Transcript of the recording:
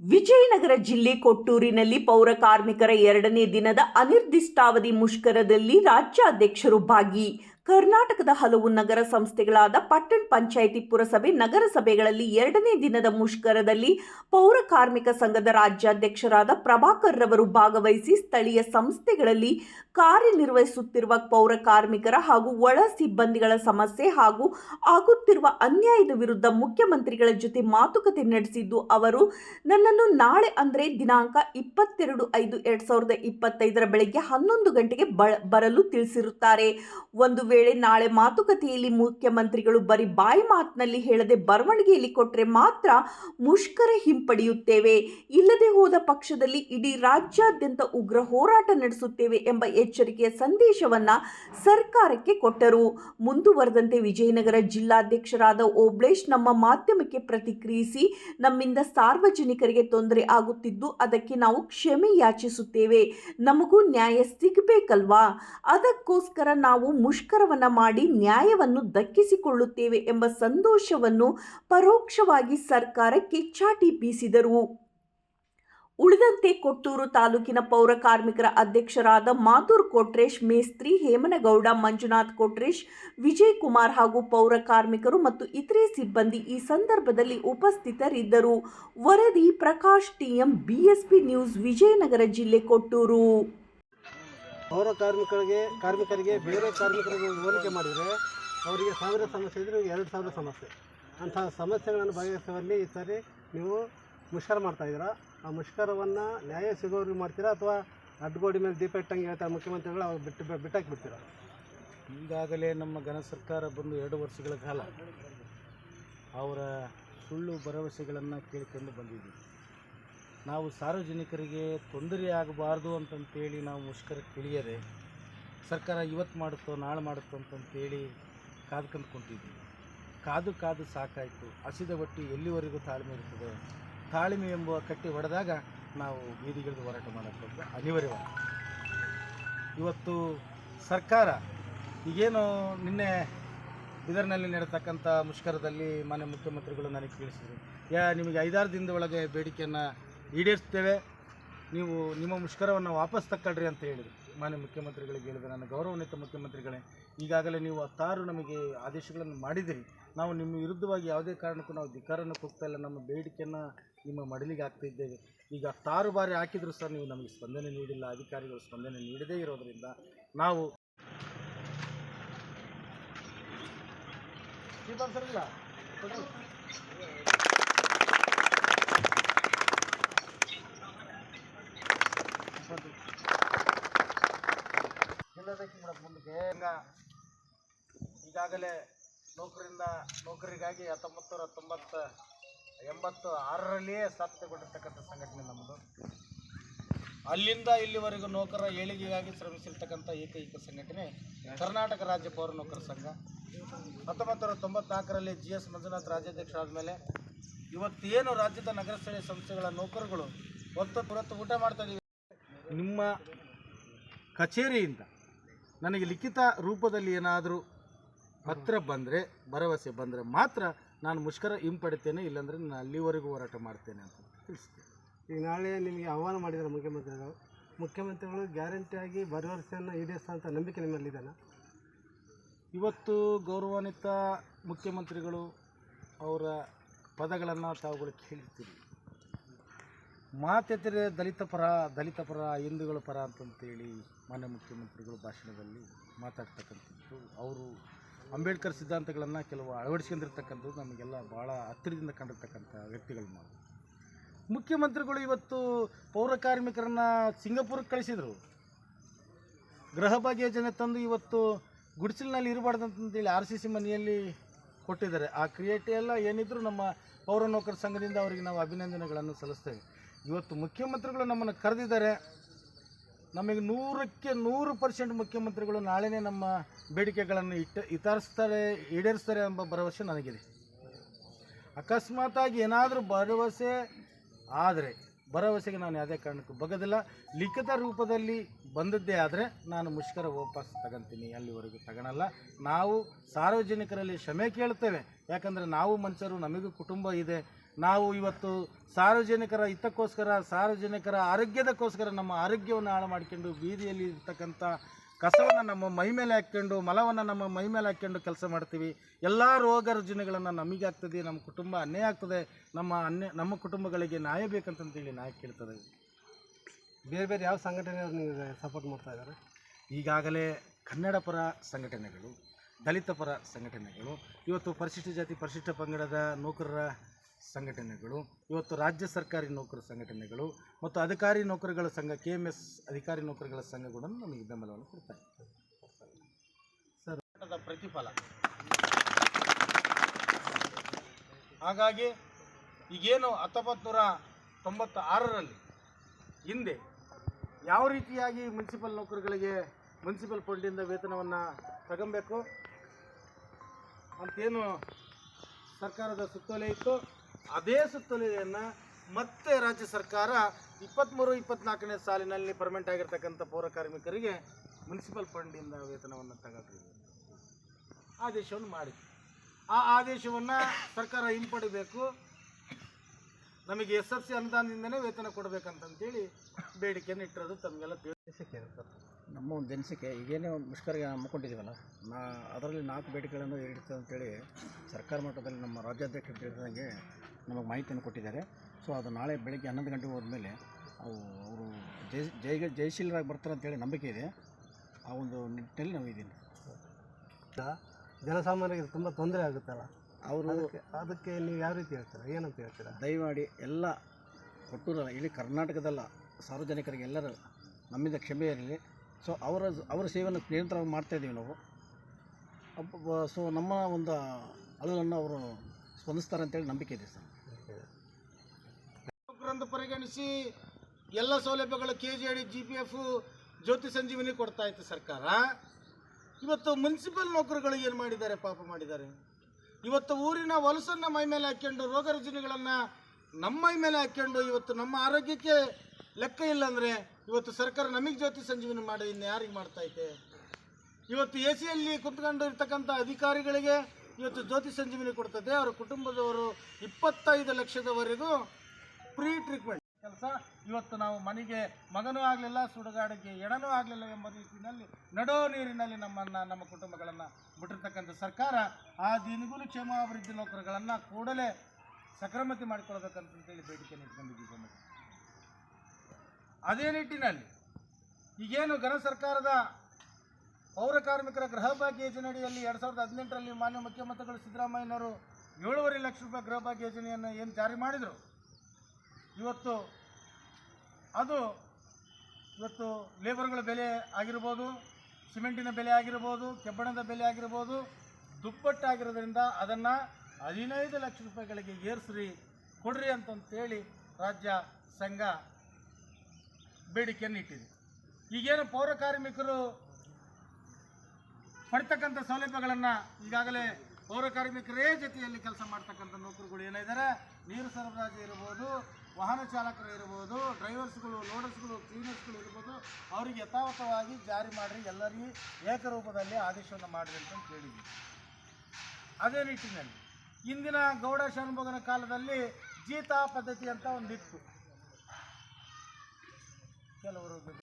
ವಿಜಯನಗರ ಜಿಲ್ಲೆ ಕೊಟ್ಟೂರಿನಲ್ಲಿ ಪೌರ ಕಾರ್ಮಿಕರ ಎರಡನೇ ದಿನದ ಅನಿರ್ದಿಷ್ಟಾವಧಿ ಮುಷ್ಕರದಲ್ಲಿ ರಾಜ್ಯಾಧ್ಯಕ್ಷರು ಭಾಗಿ ಕರ್ನಾಟಕದ ಹಲವು ನಗರ ಸಂಸ್ಥೆಗಳಾದ ಪಟ್ಟಣ ಪಂಚಾಯಿತಿ ಪುರಸಭೆ, ನಗರಸಭೆಗಳಲ್ಲಿ ಎರಡನೇ ದಿನದ ಮುಷ್ಕರದಲ್ಲಿ ಪೌರ ಕಾರ್ಮಿಕ ಸಂಘದ ರಾಜ್ಯಾಧ್ಯಕ್ಷರಾದ ಪ್ರಭಾಕರ್ ರವರು ಭಾಗವಹಿಸಿ ಸ್ಥಳೀಯ ಸಂಸ್ಥೆಗಳಲ್ಲಿ ಕಾರ್ಯನಿರ್ವಹಿಸುತ್ತಿರುವ ಪೌರ ಕಾರ್ಮಿಕರ ಹಾಗೂ ಒಳ ಸಿಬ್ಬಂದಿಗಳ ಸಮಸ್ಯೆ ಹಾಗೂ ಆಗುತ್ತಿರುವ ಅನ್ಯಾಯದ ವಿರುದ್ಧ ಮುಖ್ಯಮಂತ್ರಿಗಳ ಜೊತೆ ಮಾತುಕತೆ ನಡೆಸಿದ್ದು ಅವರು, ನನ್ನನ್ನು ನಾಳೆ ಅಂದರೆ ದಿನಾಂಕ ಇಪ್ಪತ್ತೆರಡು ಐದು ಎರಡ್ ಸಾವಿರದ ಇಪ್ಪತ್ತೈದರ ಬೆಳಗ್ಗೆ ಹನ್ನೊಂದು ಗಂಟೆಗೆ ಬರಲು ತಿಳಿಸಿರುತ್ತಾರೆ. ಒಂದು ವೇಳೆ ನಾಳೆ ಮಾತುಕತೆಯಲ್ಲಿ ಮುಖ್ಯಮಂತ್ರಿಗಳು ಬರೀ ಬಾಯಿ ಮಾತಿನಲ್ಲಿ ಹೇಳದೆ ಬರವಣಿಗೆಯಲ್ಲಿ ಕೊಟ್ಟರೆ ಮಾತ್ರ ಮುಷ್ಕರ ಹಿಂಪಡೆಯುತ್ತೇವೆ. ಇಲ್ಲದೆ ಹೋದ ಪಕ್ಷದಲ್ಲಿ ಇಡೀ ರಾಜ್ಯಾದ್ಯಂತ ಉಗ್ರ ಹೋರಾಟ ನಡೆಸುತ್ತೇವೆ ಎಂಬ ಎಚ್ಚರಿಕೆಯ ಸಂದೇಶವನ್ನ ಸರ್ಕಾರಕ್ಕೆ ಕೊಟ್ಟರು. ಮುಂದುವರೆದಂತೆ ವಿಜಯನಗರ ಜಿಲ್ಲಾಧ್ಯಕ್ಷರಾದ ಓಬ್ಳೇಶ್ ನಮ್ಮ ಮಾಧ್ಯಮಕ್ಕೆ ಪ್ರತಿಕ್ರಿಯಿಸಿ, ನಮ್ಮಿಂದ ಸಾರ್ವಜನಿಕರಿಗೆ ತೊಂದರೆ ಆಗುತ್ತಿದ್ದು ಅದಕ್ಕೆ ನಾವು ಕ್ಷಮೆ ಯಾಚಿಸುತ್ತೇವೆ. ನಮಗೂ ನ್ಯಾಯ ಸಿಗಬೇಕಲ್ವಾ? ಅದಕ್ಕೋಸ್ಕರ ನಾವು ಮುಷ್ಕರವನ್ನ ಮಾಡಿ ನ್ಯಾಯವನ್ನು ದಕ್ಕಿಸಿಕೊಳ್ಳುತ್ತೇವೆ ಎಂಬ ಸಂತೋಷವನ್ನು ಪರೋಕ್ಷವಾಗಿ ಸರ್ಕಾರಕ್ಕೆ ಚಾಟಿ ಬೀಸಿದರು. ಉಳಿದಂತೆ ಕೊಟ್ಟೂರು ತಾಲೂಕಿನ ಪೌರ ಕಾರ್ಮಿಕರ ಅಧ್ಯಕ್ಷರಾದ ಮಾತೂರ್ ಕೊಟ್ರೇಶ್, ಮೇಸ್ತ್ರಿ ಹೇಮನಗೌಡ, ಮಂಜುನಾಥ್ ಕೊಟ್ರೇಶ್ ವಿಜಯ್ ಕುಮಾರ್ ಹಾಗೂ ಪೌರ ಕಾರ್ಮಿಕರು ಮತ್ತು ಇತರೆ ಸಿಬ್ಬಂದಿ ಈ ಸಂದರ್ಭದಲ್ಲಿ ಉಪಸ್ಥಿತರಿದ್ದರು. ವರದಿ Prakash TM, BSP news Vijayanagara ಜಿಲ್ಲೆ ಕೊಟ್ಟೂರು. ಪೌರ ಕಾರ್ಮಿಕರಿಗೆ ಕಾರ್ಮಿಕರಿಗೆ, ಬೇರೆ ಕಾರ್ಮಿಕರಿಗೆ ಹೋಲಿಕೆ ಮಾಡಿದರೆ ಅವರಿಗೆ ಸಾವಿರ ಸಮಸ್ಯೆ ಇದ್ದರೆ ಎರಡು ಸಾವಿರ ಸಮಸ್ಯೆ. ಅಂತಹ ಸಮಸ್ಯೆಗಳನ್ನು ಬಗೆಹರಿಸುವಲ್ಲಿ ಈ ಸಾರಿ ನೀವು ಮುಷ್ಕರ ಮಾಡ್ತಾಯಿದ್ದೀರಾ ಆ ಮುಷ್ಕರವನ್ನು ನ್ಯಾಯ ಸಿಗೋರಿಗೆ ಮಾಡ್ತೀರಾ ಅಥವಾ ಅಡ್ಗೋಡಿ ಮೇಲೆ ದೀಪ ಇಟ್ಟಂಗೆ ಹೇಳ್ತಾರೆ ಮುಖ್ಯಮಂತ್ರಿಗಳು ಅವ್ರು ಬಿಟ್ಟು ಬಿಟ್ಟಾಕಿ ಬಿಡ್ತೀರಾ? ಈಗಾಗಲೇ ನಮ್ಮ ಘನ ಸರ್ಕಾರ ಬಂದು ಎರಡು ವರ್ಷಗಳ ಕಾಲ ಅವರ ಸುಳ್ಳು ಭರವಸೆಗಳನ್ನು ಕೇಳಿಕೊಂಡು ಬಂದಿದ್ದೀವಿ. ನಾವು ಸಾರ್ವಜನಿಕರಿಗೆ ತೊಂದರೆ ಆಗಬಾರ್ದು ಅಂತಂತೇಳಿ ನಾವು ಮುಷ್ಕರಕ್ಕೆ ಇಳಿಯದೆ ಸರ್ಕಾರ ಇವತ್ತು ಮಾಡುತ್ತೋ ನಾಳೆ ಮಾಡುತ್ತೋ ಅಂತಂತೇಳಿ ಕಾದ್ಕೊಂಡು ಕುಂತಿದ್ವಿ. ಕಾದು ಕಾದು ಸಾಕಾಯಿತು. ಹಸಿದ ಬಟ್ಟಿ ಎಲ್ಲಿವರೆಗೂ ತಾಳ್ಮೆ ಇರ್ತದೆ ತಾಳ್ಮೆ ಎಂಬುವ ಕಟ್ಟಿ ಹೊಡೆದಾಗ ನಾವು ಬೀದಿಗಿಳಿದು ಹೋರಾಟ ಮಾಡೋಕ್ಕೆ ಅನಿವಾರ್ಯವಾಗಿದೆ ಇವತ್ತು ಸರ್ಕಾರ ಈಗೇನು ನಿನ್ನೆ ಇದರಲ್ಲಿ ನಡೆತಕ್ಕಂಥ ಮುಷ್ಕರದಲ್ಲಿ ಮಾನ್ಯ ಮುಖ್ಯಮಂತ್ರಿಗಳು ನನಗೆ ತಿಳಿಸಿದರು. ಯಾ, ನಿಮಗೆ ಐದಾರು ದಿನದ ಒಳಗೆ ಬೇಡಿಕೆಯನ್ನು ಈಡೇರಿಸ್ತೇವೆ. ನೀವು ನಿಮ್ಮ ಮುಷ್ಕರವನ್ನು ವಾಪಸ್ ತಕ್ಕೊಳ್ರಿ ಅಂತ ಹೇಳಿದರು. ಮಾನ್ಯ ಮುಖ್ಯಮಂತ್ರಿಗಳಿಗೆ ಹೇಳಿದೆ ನನ್ನ ಗೌರವಾನ್ವಿತ ಮುಖ್ಯಮಂತ್ರಿಗಳೇ, ಈಗಾಗಲೇ ನೀವು ಹತ್ತಾರು ನಮಗೆ ಆದೇಶಗಳನ್ನು ಮಾಡಿದಿರಿ ನಾವು ನಿಮ್ಮ ವಿರುದ್ಧವಾಗಿ ಯಾವುದೇ ಕಾರಣಕ್ಕೂ ನಾವು ಧಿಕ್ಕಾರನ್ನು ಹೋಗ್ತಾ ಇಲ್ಲ. ನಮ್ಮ ಬೇಡಿಕೆಯನ್ನು ನಿಮ್ಮ ಮಡಲಿಗೆ ಹಾಕ್ತಾ ಇದ್ದೇವೆ. ಈಗ ಹತ್ತಾರು ಬಾರಿ ಹಾಕಿದರೂ ಸರ್ ನೀವು ನಮಗೆ ಸ್ಪಂದನೆ ನೀಡಿಲ್ಲ. ಅಧಿಕಾರಿಗಳು ಸ್ಪಂದನೆ ನೀಡದೇ ಇರೋದರಿಂದ ನಾವು ಮುಂದಕ್ಕೆ ಈಗಾಗಲೇ ನೌಕರಿಂದ ನೌಕರಿಗಾಗಿ ಹತ್ತೊಂಬತ್ತು ನೂರ ತೊಂಬತ್ತ ಎಂಬತ್ತು ಆರರಲ್ಲಿಯೇ ಸ್ಥಾಪಿತಗೊಂಡಿರ್ತಕ್ಕಂಥ ಸಂಘಟನೆ ನಮ್ಮದು. ಅಲ್ಲಿಂದ ಇಲ್ಲಿವರೆಗೂ ನೌಕರ ಏಳಿಗೆಗಾಗಿ ಶ್ರಮಿಸಿರ್ತಕ್ಕಂಥ ಏಕೈಕ ಸಂಘಟನೆ ಕರ್ನಾಟಕ ರಾಜ್ಯ ಪೌರ ನೌಕರ ಸಂಘ. ಹತ್ತೊಂಬತ್ತು ನೂರ ತೊಂಬತ್ನಾಲ್ಕರಲ್ಲಿ ಜಿ ಎಸ್ ಮಂಜುನಾಥ್ ರಾಜ್ಯಾಧ್ಯಕ್ಷರಾದ ಮೇಲೆ ಇವತ್ತೇನು ರಾಜ್ಯದ ನಗರ ಸ್ಥಳೀಯ ಸಂಸ್ಥೆಗಳ ನೌಕರುಗಳು ಹೊತ್ತು ಹೊತ್ತು ಊಟ ಮಾಡ್ತಾ ನಿಮ್ಮ ಕಚೇರಿಯಿಂದ ನನಗೆ ಲಿಖಿತ ರೂಪದಲ್ಲಿ ಏನಾದರೂ ಪತ್ರ ಬಂದರೆ ಭರವಸೆ ಬಂದರೆ ಮಾತ್ರ ನಾನು ಮುಷ್ಕರ ಹಿಂಪಡಿತೇನೆ ಇಲ್ಲಾಂದರೆ ನಾನು ಅಲ್ಲಿವರೆಗೂ ಹೋರಾಟ ಮಾಡ್ತೇನೆ ಅಂತ ತಿಳಿಸ್ತೇನೆ. ಈಗ ನಾಳೆ ನಿಮಗೆ ಆಹ್ವಾನ ಮಾಡಿದ್ದಾರೆ ಮುಖ್ಯಮಂತ್ರಿಗಳು. ಮುಖ್ಯಮಂತ್ರಿಗಳು ಗ್ಯಾರಂಟಿಯಾಗಿ ಭರವಸೆಯನ್ನು ಈಡೇರಿಸುವಂಥ ನಂಬಿಕೆ ನಿಮ್ಮಲ್ಲಿದೆನಾ ಇವತ್ತು ಗೌರವಾನ್ವಿತ ಮುಖ್ಯಮಂತ್ರಿಗಳು ಅವರ ಪದಗಳನ್ನು ತಾವುಗಳು ಕೇಳಿರ್ತೀವಿ ಮಾತೆತ್ತರೆ ದಲಿತ ಪರ ದಲಿತ ಪರ ಹಿಂದೂಗಳ ಪರ ಅಂತಂತೇಳಿ ಮಾನ್ಯ ಮುಖ್ಯಮಂತ್ರಿಗಳು ಭಾಷಣದಲ್ಲಿ ಮಾತಾಡ್ತಕ್ಕಂಥದ್ದು. ಅವರು ಅಂಬೇಡ್ಕರ್ ಸಿದ್ಧಾಂತಗಳನ್ನು ಕೆಲವು ಅಳವಡಿಸ್ಕೊಂಡಿರ್ತಕ್ಕಂಥದ್ದು ನಮಗೆಲ್ಲ ಭಾಳ ಹತ್ತಿರದಿಂದ ಕಂಡಿರ್ತಕ್ಕಂಥ ವ್ಯಕ್ತಿಗಳು ನಾವು. ಮುಖ್ಯಮಂತ್ರಿಗಳು ಇವತ್ತು ಪೌರ ಕಾರ್ಮಿಕರನ್ನು ಸಿಂಗಾಪುರಕ್ಕೆ ಕಳಿಸಿದರು. ಗೃಹ ಭಾಗ್ಯ ಯೋಜನೆ ತಂದು ಇವತ್ತು ಗುಡಿಸಲಿನಲ್ಲಿ ಇರಬಾರ್ದು ಅಂತಂದೇಳಿ ಆರ್ ಸಿ ಸಿ ಮನೆಯಲ್ಲಿ ಕೊಟ್ಟಿದ್ದಾರೆ. ಆ ಕ್ರಿಯೇಟಿ ಎಲ್ಲ ಏನಿದ್ರು ನಮ್ಮ ಪೌರ ನೌಕರ ಸಂಘದಿಂದ ಅವರಿಗೆ ನಾವು ಅಭಿನಂದನೆಗಳನ್ನು ಸಲ್ಲಿಸ್ತೇವೆ. ಇವತ್ತು ಮುಖ್ಯಮಂತ್ರಿಗಳು ನಮ್ಮನ್ನು ಕರೆದಿದ್ದಾರೆ. ನಮಗೆ ನೂರಕ್ಕೆ ನೂರು ಪರ್ಸೆಂಟ್ ಮುಖ್ಯಮಂತ್ರಿಗಳು ನಾಳೆನೇ ನಮ್ಮ ಬೇಡಿಕೆಗಳನ್ನು ಇಟ್ಟ ಇತರಿಸ್ತಾರೆ, ಈಡೇರಿಸ್ತಾರೆ ಎಂಬ ಭರವಸೆ ನನಗಿದೆ. ಅಕಸ್ಮಾತಾಗಿ ಏನಾದರೂ ಭರವಸೆ ಆದರೆ ಭರವಸೆಗೆ ನಾನು ಯಾವುದೇ ಕಾರಣಕ್ಕೂ ಬಗ್ಗದಿಲ್ಲ. ಲಿಖಿತ ರೂಪದಲ್ಲಿ ಬಂದದ್ದೇ ಆದರೆ ನಾನು ಮುಷ್ಕರ ವಾಪಸ್ ತಗೊಂತೀನಿ, ಅಲ್ಲಿವರೆಗೂ ತಗೊಳಲ್ಲ. ನಾವು ಸಾರ್ವಜನಿಕರಲ್ಲಿ ಕ್ಷಮೆ ಕೇಳ್ತೇವೆ. ಯಾಕಂದರೆ ನಾವು ಮನುಷ್ಯರು, ನಮಗೂ ಕುಟುಂಬ ಇದೆ. ನಾವು ಇವತ್ತು ಸಾರ್ವಜನಿಕರ ಹಿತಕ್ಕೋಸ್ಕರ, ಸಾರ್ವಜನಿಕರ ಆರೋಗ್ಯದಕ್ಕೋಸ್ಕರ ನಮ್ಮ ಆರೋಗ್ಯವನ್ನು ಹಾಳು ಮಾಡ್ಕೊಂಡು ಬೀದಿಯಲ್ಲಿ ಇರ್ತಕ್ಕಂಥ ಕಸವನ್ನು ನಮ್ಮ ಮೈ ಮೇಲೆ ಹಾಕ್ಕೊಂಡು ಮಲವನ್ನು ನಮ್ಮ ಮೈ ಮೇಲೆ ಹಾಕ್ಕೊಂಡು ಕೆಲಸ ಮಾಡ್ತೀವಿ. ಎಲ್ಲ ರೋಗ ರುಜಿನಗಳನ್ನು ನಮಗೆ ಆಗ್ತದೆ ನಮ್ಮ ಕುಟುಂಬ ಅನ್ಯಾಯ ಆಗ್ತದೆ ನಮ್ಮ ಅನ್ಯ ನಮ್ಮ ಕುಟುಂಬಗಳಿಗೆ ನ್ಯಾಯ ಬೇಕಂತಂತೇಳಿ ನ್ಯಾಯ ಕೇಳ್ತದೆ. ಬೇರೆ ಬೇರೆ ಯಾವ ಸಂಘಟನೆಯವರು ನೀವು ಸಪೋರ್ಟ್ ಮಾಡ್ತಾ ಇದ್ದಾರೆ? ಈಗಾಗಲೇ ಕನ್ನಡ ಪರ ಸಂಘಟನೆಗಳು ದಲಿತ ಪರ ಸಂಘಟನೆಗಳು ಇವತ್ತು ಪರಿಶಿಷ್ಟ ಜಾತಿ ಪರಿಶಿಷ್ಟ ಪಂಗಡದ ನೌಕರರ ಸಂಘಟನೆಗಳು, ಇವತ್ತು ರಾಜ್ಯ ಸರ್ಕಾರಿ ನೌಕರ ಸಂಘಟನೆಗಳು ಮತ್ತು ಅಧಿಕಾರಿ ನೌಕರಗಳ ಸಂಘ ಕೆ ಎಂ ಎಸ್ ಅಧಿಕಾರಿ ನೌಕರಗಳ ಸಂಘಗಳನ್ನು ನಮಗೆ ಬೆಂಬಲವನ್ನು ಕೊಡ್ತಾರೆ ಸರ್ ಪ್ರತಿಫಲ. ಹಾಗಾಗಿ ಈಗೇನು ಹತ್ತೊಂಬತ್ತು ನೂರ ತೊಂಬತ್ತ ಆರರಲ್ಲಿ ಹಿಂದೆ ಯಾವ ರೀತಿಯಾಗಿ ಮುನ್ಸಿಪಲ್ ನೌಕರಗಳಿಗೆ ಮುನ್ಸಿಪಲ್ ಫಂಡಿಂದ ವೇತನವನ್ನು ತಗೊಬೇಕು? ಅಂತೇನು ಸರ್ಕಾರದ ಸುತ್ತೋಲೆ ಇತ್ತು? ಅದೇ ಸುತ್ತೋಲೆಯನ್ನು ಮತ್ತೆ ರಾಜ್ಯ ಸರ್ಕಾರ ಇಪ್ಪತ್ತ್ಮೂರು ಇಪ್ಪತ್ನಾಲ್ಕನೇ ಸಾಲಿನಲ್ಲಿ ಪರ್ಮನೆಂಟ್ ಆಗಿರ್ತಕ್ಕಂಥ ಪೌರ ಕಾರ್ಮಿಕರಿಗೆ ಮುನ್ಸಿಪಲ್ ಫಂಡಿಂದ ವೇತನವನ್ನು ತಗೋತೀವಿ. ಆದೇಶವನ್ನು ಮಾಡಿ. ಆ ಆದೇಶವನ್ನು ಸರ್ಕಾರ ಹಿಂಪಡಿಬೇಕು. ನಮಗೆ ಎಸ್ ಎಫ್ ಸಿ ಅನುದಾನದಿಂದನೇ ವೇತನ ಕೊಡಬೇಕಂತಂತೇಳಿ ಬೇಡಿಕೆಯನ್ನು ಇಟ್ಟಿರೋದು ತಮಗೆಲ್ಲ ತಿಳಿಸಿಕೆ ನಮ್ಮ ಒಂದು ಅನಿಸಿಕೆ ಈಗೇನೇ ಒಂದು ಮುಷ್ಕರ ಹಮ್ಮಿಕೊಂಡಿದ್ದೀವಲ್ಲ? ನಾ ಅದರಲ್ಲಿ ನಾಲ್ಕು ಬೇಡಿಕೆಗಳನ್ನು ಈಡೇರಿಸ್ತದೆ ಅಂತೇಳಿ ಸರ್ಕಾರ ಮಟ್ಟದಲ್ಲಿ ನಮ್ಮ ರಾಜ್ಯಾಧ್ಯಕ್ಷರು ತಿಳಿದಂಗೆ ನಮಗೆ ಮಾಹಿತಿಯನ್ನು ಕೊಟ್ಟಿದ್ದಾರೆ. ಸೊ ಅದು ನಾಳೆ ಬೆಳಗ್ಗೆ ಹನ್ನೊಂದು ಗಂಟೆಗೆ ಹೋದ್ಮೇಲೆ ಅವು ಅವರು ಜಯ ಜಯ ಜಯಶೀಲರಾಗಿ ಬರ್ತಾರೆ ಅಂತೇಳಿ ನಂಬಿಕೆ ಇದೆ. ಆ ಒಂದು ನಿಟ್ಟಿನಲ್ಲಿ ನಾವು ಇದ್ದೀನಿ ಜನಸಾಮಾನ್ಯರಿಗೆ ತುಂಬ ತೊಂದರೆ ಆಗುತ್ತಲ್ಲ ಅವರು ಅದಕ್ಕೆ ನೀವು ಯಾವ ರೀತಿ ಹೇಳ್ತೀರಾ? ಏನಂತ ಹೇಳ್ತೀರಾ? ದಯಮಾಡಿ ಎಲ್ಲ ಕೊಟ್ಟೂರಲ್ಲ ಇಡೀ ಕರ್ನಾಟಕದಲ್ಲ ಸಾರ್ವಜನಿಕರಿಗೆ ಎಲ್ಲರೂ ನಮ್ಮಿಂದ ಕ್ಷಮೆ ಇರಲಿ. ಸೊ ಅವರ ಅವರ ಸೇವೆಯನ್ನು ನಿರಂತರವಾಗಿ ಮಾಡ್ತಾಯಿದ್ದೀವಿ ನಾವು. ಸೊ ನಮ್ಮ ಒಂದು ಅಳಲನ್ನು ಅವರು ಸ್ಪಂದಿಸ್ತಾರೆ ಅಂತೇಳಿ ನಂಬಿಕೆ ಇದೆ ಸರ್. ಪರಿಗಣಿಸಿ ಎಲ್ಲ ಸೌಲಭ್ಯಗಳು ಕೆ ಜಿ ಅಡಿ G P F Jyoti Sanjeevini ಕೊಡ್ತಾ ಇತ್ತು ಸರ್ಕಾರ. ಇವತ್ತು ಮುನ್ಸಿಪಲ್ ನೌಕರುಗಳು ಏನು ಮಾಡಿದ್ದಾರೆ, ಪಾಪ ಮಾಡಿದ್ದಾರೆ? ಇವತ್ತು ಊರಿನ ಹೊಲಸನ್ನು ಮೈ ಮೇಲೆ ಹಾಕ್ಕೊಂಡು ರೋಗ ರುಜಿನಗಳನ್ನು ನಮ್ಮ ಮೈ ಮೇಲೆ ಹಾಕ್ಕೊಂಡು ಇವತ್ತು ನಮ್ಮ ಆರೋಗ್ಯಕ್ಕೆ ಲೆಕ್ಕ ಇಲ್ಲ ಅಂದರೆ ಇವತ್ತು ಸರ್ಕಾರ ನಮಗೆ ಜ್ಯೋತಿ ಸಂಜೀವಿನಿ ಮಾಡಿ ಇನ್ನು ಯಾರಿಗೆ ಐತೆ? ಇವತ್ತು ಎ ಸಿಯಲ್ಲಿ ಕುತ್ಕೊಂಡು ಇರ್ತಕ್ಕಂಥ ಅಧಿಕಾರಿಗಳಿಗೆ ಇವತ್ತು ಜ್ಯೋತಿ ಸಂಜೀವಿನಿ ಕೊಡ್ತದೆ. ಅವರ ಕುಟುಂಬದವರು ಇಪ್ಪತ್ತೈದು ಲಕ್ಷದವರೆಗೂ ಫ್ರೀ ಟ್ರೀಟ್ಮೆಂಟ್ ಕೆಲಸ, ಇವತ್ತು ನಾವು ಮನೆಗೆ ಮಗನೂ ಆಗಲಿಲ್ಲ, ಸುಡುಗಾಡಿಗೆ ಎಡನೂ ಆಗಲಿಲ್ಲ ಎಂಬ ರೀತಿಯಲ್ಲಿ ನಡೋ ನೀರಿನಲ್ಲಿ ನಮ್ಮನ್ನು, ನಮ್ಮ ಕುಟುಂಬಗಳನ್ನು ಬಿಟ್ಟಿರ್ತಕ್ಕಂಥ ಸರ್ಕಾರ ಆ ದಿನಗೂ ಕ್ಷೇಮಾಭಿವೃದ್ಧಿ ನೌಕರಗಳನ್ನು ಕೂಡಲೇ ಸಕ್ರಮತಿ ಮಾಡಿಕೊಳ್ಬೇಕಂತೇಳಿ ಬೇಡಿಕೆ ಇಟ್ಕೊಂಡಿದ್ದೀವಿ. ಅದೇ ನಿಟ್ಟಿನಲ್ಲಿ ಈಗೇನು ಘನ ಸರ್ಕಾರದ ಪೌರ ಕಾರ್ಮಿಕರ ಗೃಹ ಭಾಗ್ಯ ಯೋಜನೆಯಡಿಯಲ್ಲಿ ಎರಡು ಸಾವಿರದ ಹದಿನೆಂಟರಲ್ಲಿ ಮಾನ್ಯ ಮುಖ್ಯಮಂತ್ರಿಗಳು ಸಿದ್ದರಾಮಯ್ಯನವರು ಏಳುವರೆ ಲಕ್ಷ ರೂಪಾಯಿ ಗೃಹ ಭಾಗ್ಯ ಯೋಜನೆಯನ್ನು ಏನು ಜಾರಿ ಮಾಡಿದರು ಇವತ್ತು ಅದು ಇವತ್ತು ಲೇಬರ್ಗಳ ಬೆಲೆ ಆಗಿರ್ಬೋದು, ಸಿಮೆಂಟಿನ ಬೆಲೆ ಆಗಿರ್ಬೋದು, ಕೆಬ್ಬಣದ ಬೆಲೆ ಆಗಿರ್ಬೋದು, ದುಪ್ಪಟ್ಟಾಗಿರೋದ್ರಿಂದ ಅದನ್ನು ಹದಿನೈದು ಲಕ್ಷ ರೂಪಾಯಿಗಳಿಗೆ ಏರಿಸ್ರಿ, ಕೊಡ್ರಿ ಅಂತಂತೇಳಿ ರಾಜ್ಯ ಸಂಘ ಬೇಡಿಕೆಯನ್ನು ಇಟ್ಟಿದೆ. ಈಗೇನು ಪೌರ ಕಾರ್ಮಿಕರು ಪಡ್ತಕ್ಕಂಥ ಸೌಲಭ್ಯಗಳನ್ನು ಈಗಾಗಲೇ ಪೌರ ಕಾರ್ಮಿಕರೇ ಜೊತೆಯಲ್ಲಿ ಕೆಲಸ ಮಾಡ್ತಕ್ಕಂಥ ನೌಕರುಗಳು ಏನಿದ್ದಾರೆ? ನೀರು ಸರಬರಾಜು ಇರ್ಬೋದು ವಾಹನ ಚಾಲಕರು ಇರ್ಬೋದು ಡ್ರೈವರ್ಸ್ಗಳು ಲೋಡರ್ಸ್ಗಳು ಕ್ಲೀನರ್ಸ್ಗಳು ಇರ್ಬೋದು, ಅವರಿಗೆ ಯಥಾವತವಾಗಿ ಜಾರಿ ಮಾಡಿರಿ, ಎಲ್ಲರಿಗೂ ಏಕರೂಪದಲ್ಲಿ ಆದೇಶವನ್ನು ಮಾಡಿರಿ ಅಂತ ಕೇಳಿದ್ವಿ ಅದೇ ನಿಟ್ಟಿನಲ್ಲಿ ಇಂದಿನ ಗೌಡ ಶಾನುಭೋಗನ ಕಾಲದಲ್ಲಿ ಜೀತಾ ಪದ್ಧತಿ ಅಂತ ಒಂದಿತ್ತು. ಕೆಲವರು